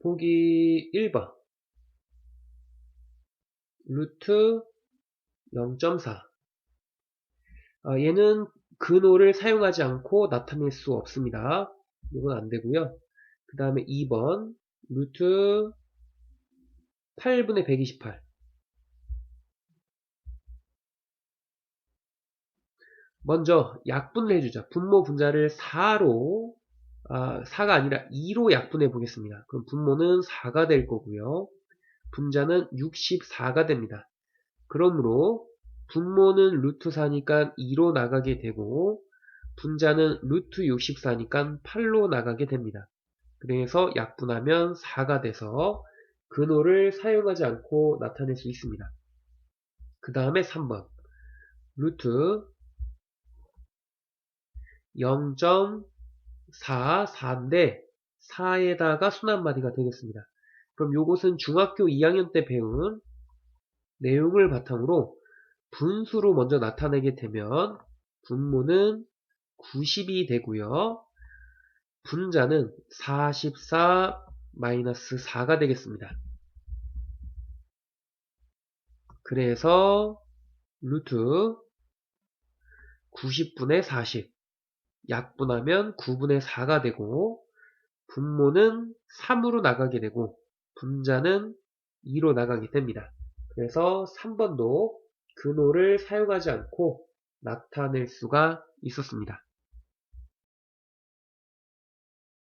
보기 1번 루트 0.4 아, 얘는 근호를 사용하지 않고 나타낼 수 없습니다. 이건 안 되고요. 그 다음에 2번 루트 8분의 128 먼저 약분을 해주자. 분모 분자를 4로 아, 4가 아니라 2로 약분해 보겠습니다. 그럼 분모는 4가 될 거고요. 분자는 64가 됩니다. 그러므로 분모는 루트 4니까 2로 나가게 되고 분자는 루트 64니까 8로 나가게 됩니다. 그래서 약분하면 4가 돼서 근호를 사용하지 않고 나타낼 수 있습니다. 그 다음에 3번 루트 0.44인데 4에다가 순한마디가 되겠습니다. 그럼 요것은 중학교 2학년 때 배운 내용을 바탕으로 분수로 먼저 나타내게 되면 분모는 90이 되고요. 분자는 44 마이너스 4가 되겠습니다. 그래서 루트 90분의 40 약분하면 9분의 4가 되고 분모는 3으로 나가게 되고 분자는 2로 나가게 됩니다. 그래서 3번도 근호를 사용하지 않고 나타낼 수가 있었습니다.